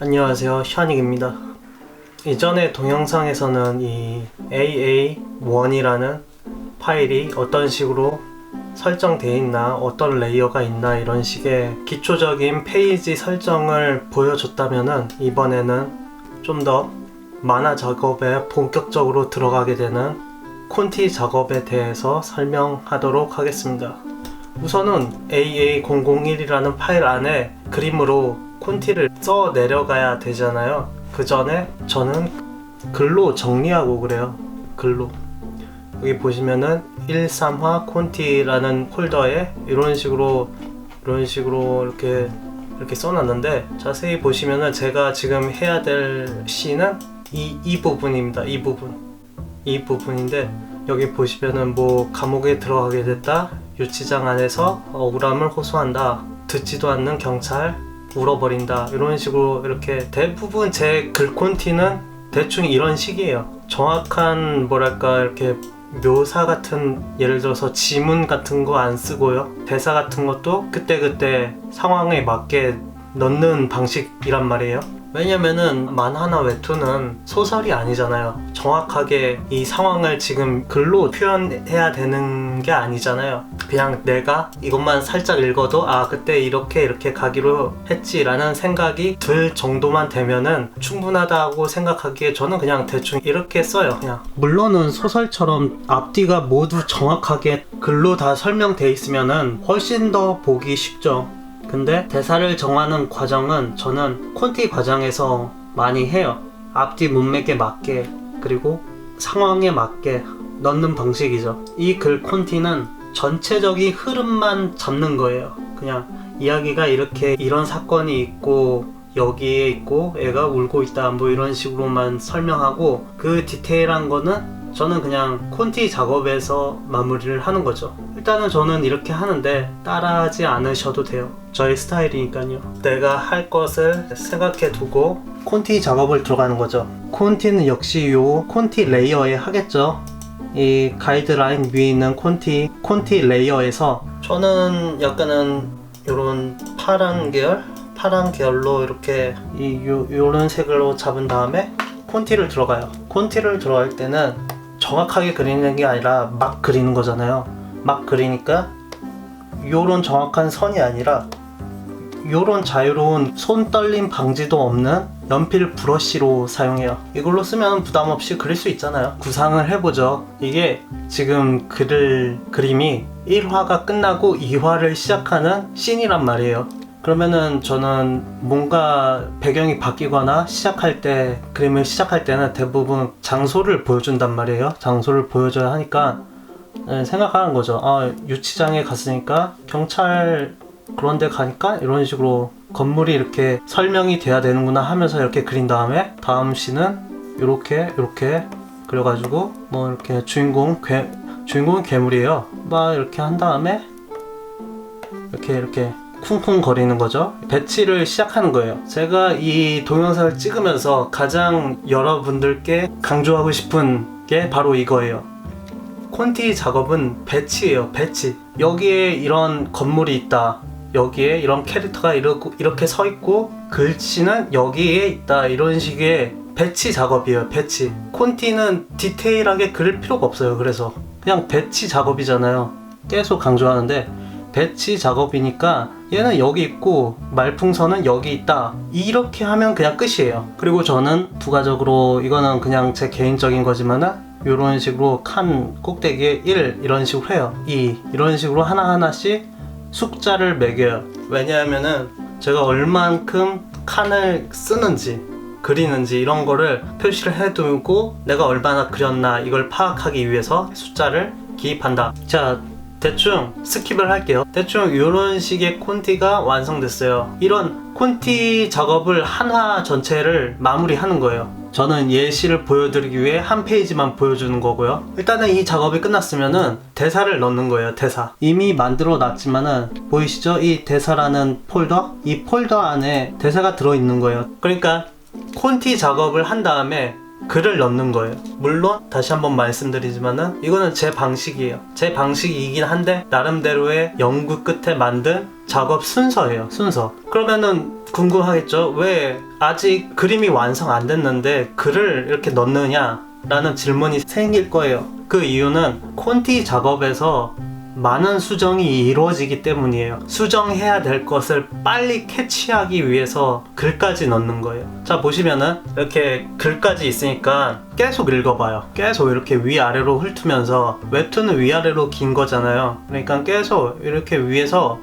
안녕하세요. 샤닉입니다. 이전에 동영상에서는 이 AA1이라는 파일이 어떤 식으로 설정되어 있나 어떤 레이어가 있나 이런 식의 기초적인 페이지 설정을 보여줬다면은 이번에는 좀 더 만화 작업에 본격적으로 들어가게 되는 콘티 작업에 대해서 설명하도록 하겠습니다. 우선은 AA001이라는 파일 안에 그림으로 콘티를 써 내려가야 되잖아요. 그 전에 저는 글로 정리하고 그래요. 글로. 여기 보시면은 135 콘티라는 폴더에 이런 식으로 이런 식으로 이렇게 이렇게 써놨는데 자세히 보시면은 제가 지금 해야 될 시는 이, 이 부분입니다. 이 부분. 이 부분인데 여기 보시면은 뭐 감옥에 들어가게 됐다. 유치장 안에서 억울함을 호소한다. 듣지도 않는 경찰 울어버린다. 이런 식으로 이렇게 대부분 제 글콘티는 대충 이런 식이에요. 정확한 뭐랄까 이렇게 묘사 같은 예를 들어서 지문 같은 거 안 쓰고요. 대사 같은 것도 그때그때 상황에 맞게 넣는 방식이란 말이에요. 왜냐면은 만화나 웹툰은 소설이 아니잖아요. 정확하게 이 상황을 지금 글로 표현해야 되는 게 아니잖아요. 그냥 내가 이것만 살짝 읽어도 아 그때 이렇게 이렇게 가기로 했지라는 생각이 들 정도만 되면은 충분하다고 생각하기에 저는 그냥 대충 이렇게 써요. 그냥 물론은 소설처럼 앞뒤가 모두 정확하게 글로 다 설명돼 있으면은 훨씬 더 보기 쉽죠. 근데 대사를 정하는 과정은 저는 콘티 과정에서 많이 해요. 앞뒤 문맥에 맞게 그리고 상황에 맞게 넣는 방식이죠. 이 글 콘티는 전체적인 흐름만 잡는 거예요. 그냥 이야기가 이렇게 이런 사건이 있고 여기에 있고 애가 울고 있다 뭐 이런 식으로만 설명하고 그 디테일한 거는 저는 그냥 콘티 작업에서 마무리를 하는 거죠. 일단은 저는 이렇게 하는데 따라하지 않으셔도 돼요. 저의 스타일이니까요. 내가 할 것을 생각해 두고 콘티 작업을 들어가는 거죠. 콘티는 역시 요 콘티 레이어에 하겠죠. 이 가이드라인 위에 있는 콘티 콘티 레이어에서 저는 약간은 요런 파란 계열 파란 계열로 이렇게 이 요, 요런 색으로 잡은 다음에 콘티를 들어가요. 콘티를 들어갈 때는 정확하게 그리는 게 아니라 막 그리는 거잖아요. 막 그리니까 요런 정확한 선이 아니라 요런 자유로운 손 떨림 방지도 없는 연필 브러쉬로 사용해요. 이걸로 쓰면 부담 없이 그릴 수 있잖아요. 구상을 해보죠. 이게 지금 그릴 그림이 1화가 끝나고 2화를 시작하는 씬이란 말이에요. 그러면은 저는 뭔가 배경이 바뀌거나 시작할 때 그림을 시작할 때는 대부분 장소를 보여준단 말이에요. 장소를 보여줘야 하니까 네, 생각하는 거죠. 아 유치장에 갔으니까 경찰 그런 데 가니까 이런 식으로 건물이 이렇게 설명이 돼야 되는구나 하면서 이렇게 그린 다음에 다음 시는 이렇게 이렇게 그려가지고 뭐 이렇게 주인공 괴 주인공은 괴물이에요. 막 이렇게 한 다음에 이렇게 이렇게 쿵쿵 거리는 거죠. 배치를 시작하는 거예요. 제가 이 동영상을 찍으면서 가장 여러분들께 강조하고 싶은 게 바로 이거예요. 콘티 작업은 배치예요. 배치. 여기에 이런 건물이 있다. 여기에 이런 캐릭터가 이렇게 서 있고 글씨는 여기에 있다. 이런 식의 배치 작업이에요. 배치. 콘티는 디테일하게 그릴 필요가 없어요. 그래서 그냥 배치 작업이잖아요. 계속 강조하는데 배치 작업이니까 얘는 여기 있고 말풍선은 여기 있다. 이렇게 하면 그냥 끝이에요. 그리고 저는 부가적으로 이거는 그냥 제 개인적인 거지만은 이런 식으로 칸 꼭대기에 1 이런 식으로 해요. 2 이런 식으로 하나하나씩 숫자를 매겨요. 왜냐하면은 제가 얼만큼 칸을 쓰는지 그리는지 이런 거를 표시를 해두고 내가 얼마나 그렸나 이걸 파악하기 위해서 숫자를 기입한다. 자 대충 스킵을 할게요. 대충 이런 식의 콘티가 완성됐어요. 이런 콘티 작업을 한화 전체를 마무리하는 거예요. 저는 예시를 보여드리기 위해 한 페이지만 보여주는 거고요. 일단은 이 작업이 끝났으면은 대사를 넣는 거예요. 대사. 이미 만들어 놨지만은 보이시죠? 이 대사라는 폴더? 이 폴더 안에 대사가 들어 있는 거예요. 그러니까 콘티 작업을 한 다음에 글을 넣는 거예요. 물론 다시 한번 말씀드리지만은 이거는 제 방식이에요. 제 방식이긴 한데 나름대로의 연구 끝에 만든 작업 순서예요. 순서. 그러면은 궁금하겠죠? 왜 아직 그림이 완성 안 됐는데 글을 이렇게 넣느냐? 라는 질문이 생길 거예요. 그 이유는 콘티 작업에서 많은 수정이 이루어지기 때문이에요. 수정해야 될 것을 빨리 캐치하기 위해서 글까지 넣는 거예요. 자, 보시면은 이렇게 글까지 있으니까 계속 읽어봐요. 계속 이렇게 위아래로 훑으면서 웹툰은 위아래로 긴 거잖아요. 그러니까 계속 이렇게 위에서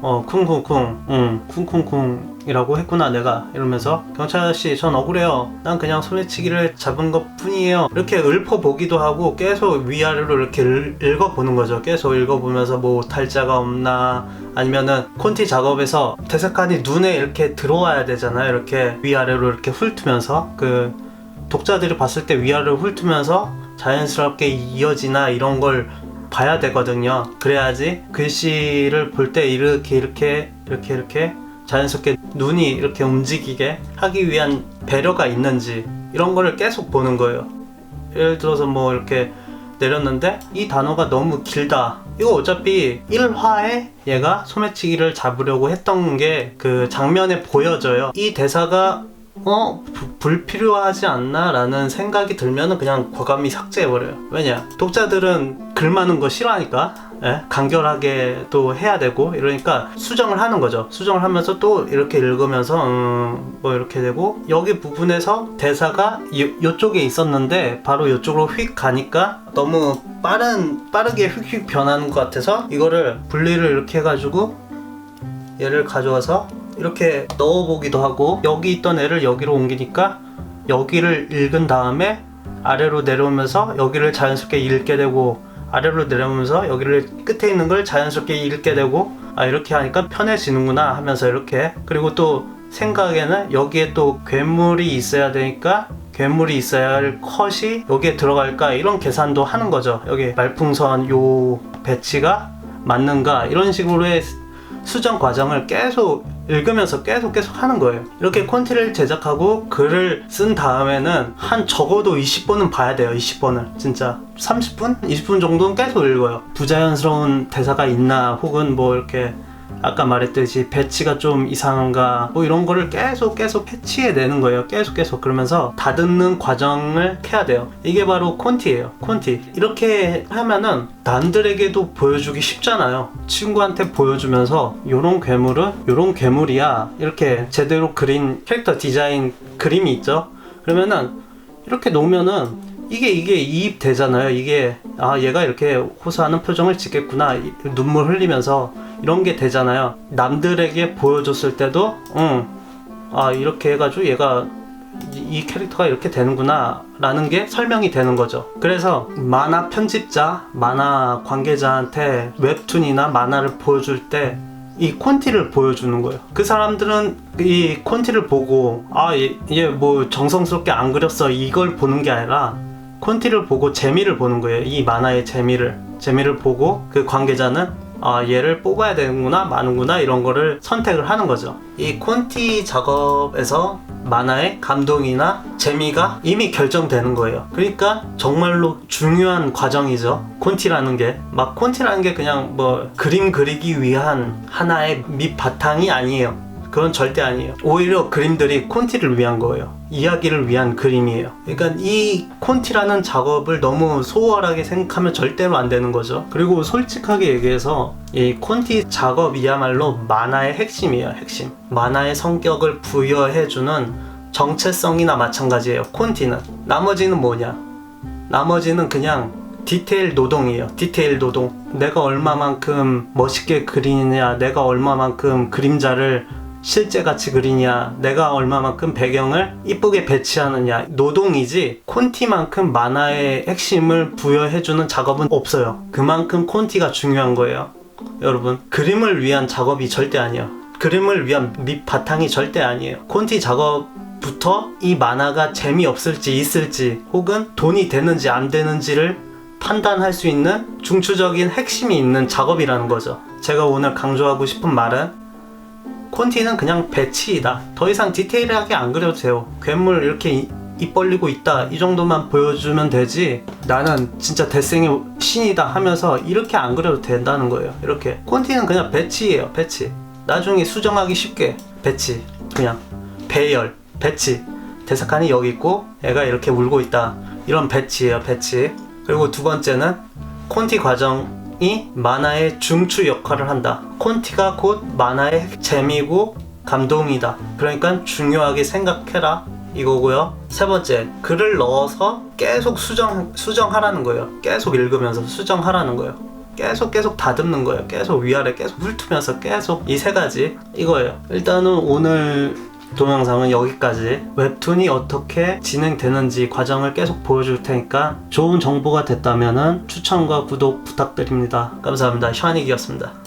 어, 쿵쿵쿵, 응, 쿵쿵쿵 이라고 했구나, 내가. 이러면서, 경찰 아저씨, 전 억울해요. 난 그냥 소매치기를 잡은 것 뿐이에요. 이렇게 읊어보기도 하고, 계속 위아래로 이렇게 읽- 읽어보는 거죠. 계속 읽어보면서 뭐, 달자가 없나, 아니면은, 콘티 작업에서 대사칸이 눈에 이렇게 들어와야 되잖아요. 이렇게 위아래로 이렇게 훑으면서. 그, 독자들이 봤을 때 위아래로 훑으면서 자연스럽게 이어지나 이런 걸 봐야 되거든요. 그래야지 글씨를 볼 때 이렇게 이렇게 이렇게 이렇게 자연스럽게 눈이 이렇게 움직이게 하기 위한 배려가 있는지 이런 거를 계속 보는 거예요. 예를 들어서 뭐 이렇게 내렸는데 이 단어가 너무 길다. 이거 어차피 1화에 얘가 소매치기를 잡으려고 했던 게 그 장면에 보여져요. 이 대사가 어 부- 불필요하지 않나라는 생각이 들면은 그냥 과감히 삭제해버려요. 왜냐 독자들은 글 많은 거 싫어하니까 예? 간결하게 또 해야 되고 이러니까 수정을 하는 거죠. 수정을 하면서 또 이렇게 읽으면서 음, 뭐 이렇게 되고 여기 부분에서 대사가 요, 요쪽에 있었는데 바로 요쪽으로 휙 가니까 너무 빠른 빠르게 휙휙 변하는 것 같아서 이거를 분리를 이렇게 해가지고 얘를 가져와서 이렇게 넣어보기도 하고 여기 있던 애를 여기로 옮기니까 여기를 읽은 다음에 아래로 내려오면서 여기를 자연스럽게 읽게 되고 아래로 내려오면서 여기를 끝에 있는 걸 자연스럽게 읽게 되고 아 이렇게 하니까 편해지는구나 하면서 이렇게. 그리고 또 생각에는 여기에 또 괴물이 있어야 되니까 괴물이 있어야 할 컷이 여기에 들어갈까 이런 계산도 하는 거죠. 여기 말풍선 요 배치가 맞는가 이런 식으로의 수정 과정을 계속 읽으면서 계속 계속 하는 거예요. 이렇게 콘티를 제작하고 글을 쓴 다음에는 한 적어도 20번은 봐야 돼요. 20번을 진짜 30분, 20분 정도는 계속 읽어요. 부자연스러운 대사가 있나 혹은 뭐 이렇게 아까 말했듯이 배치가 좀 이상한가 뭐 이런 거를 계속 계속 패치해 내는 거예요. 계속 계속 그러면서 다듬는 과정을 해야 돼요. 이게 바로 콘티예요. 콘티. 이렇게 하면은 남들에게도 보여주기 쉽잖아요. 친구한테 보여주면서 요런 괴물은 요런 괴물이야. 이렇게 제대로 그린 캐릭터 디자인 그림이 있죠. 그러면은 이렇게 놓으면은 이게 이게 이입 되잖아요. 이게 아 얘가 이렇게 호소하는 표정을 짓겠구나. 이- 눈물 흘리면서 이런 게 되잖아요. 남들에게 보여줬을 때도 응. 아 이렇게 해가지고 얘가 이, 이 캐릭터가 이렇게 되는구나 라는 게 설명이 되는 거죠. 그래서 만화 편집자, 만화 관계자한테 웹툰이나 만화를 보여줄 때 이 콘티를 보여주는 거예요. 그 사람들은 이 콘티를 보고 아, 얘뭐 정성스럽게 안 그렸어 이걸 보는 게 아니라 콘티를 보고 재미를 보는 거예요. 이 만화의 재미를 재미를 보고 그 관계자는 아 얘를 뽑아야 되는구나 마는구나 이런 거를 선택을 하는 거죠. 이 콘티 작업에서 만화의 감동이나 재미가 이미 결정되는 거예요. 그러니까 정말로 중요한 과정이죠. 콘티라는 게 막 콘티라는 게 그냥 뭐 그림 그리기 위한 하나의 밑바탕이 아니에요. 그건 절대 아니에요. 오히려 그림들이 콘티를 위한 거예요. 이야기를 위한 그림이에요. 그러니까 이 콘티라는 작업을 너무 소홀하게 생각하면 절대로 안 되는 거죠. 그리고 솔직하게 얘기해서 이 콘티 작업이야말로 만화의 핵심이에요. 핵심. 만화의 성격을 부여해주는 정체성이나 마찬가지예요. 콘티는. 나머지는 뭐냐? 나머지는 그냥 디테일 노동이에요. 디테일 노동. 내가 얼마만큼 멋있게 그리느냐, 내가 얼마만큼 그림자를 실제 같이 그리냐, 내가 얼마만큼 배경을 이쁘게 배치하느냐, 노동이지 콘티만큼 만화의 핵심을 부여해주는 작업은 없어요. 그만큼 콘티가 중요한 거예요. 여러분, 그림을 위한 작업이 절대 아니에요. 그림을 위한 밑바탕이 절대 아니에요. 콘티 작업 부터 이 만화가 재미없을지 있을지 혹은 돈이 되는지 안 되는지를 판단할 수 있는 중추적인 핵심이 있는 작업이라는 거죠. 제가 오늘 강조하고 싶은 말은 콘티는 그냥 배치이다. 더 이상 디테일하게 안 그려도 돼요. 괴물 이렇게 이- 입 벌리고 있다. 이 정도만 보여주면 되지. 나는 진짜 대생의 신이다 하면서 이렇게 안 그려도 된다는 거예요. 이렇게. 콘티는 그냥 배치예요. 배치. 나중에 수정하기 쉽게. 배치. 그냥. 배열. 배치. 대사칸이 여기 있고 애가 이렇게 울고 있다. 이런 배치예요. 배치. 그리고 두 번째는 콘티 과정 이 만화의 중추 역할을 한다. 콘티가 곧 만화의 재미고 감동이다. 그러니까 중요하게 생각해라. 이거고요. 세 번째 글을 넣어서 계속 수정 수정하라는 거예요. 계속 읽으면서 수정하라는 거예요. 계속 계속 다듬는 거예요. 계속 위아래 계속 훑으면서 계속 이 세 가지. 이거예요. 일단은 오늘 동영상은 여기까지 웹툰이 어떻게 진행되는지 과정을 계속 보여줄 테니까 좋은 정보가 됐다면 추천과 구독 부탁드립니다. 감사합니다. 샤닉이었습니다.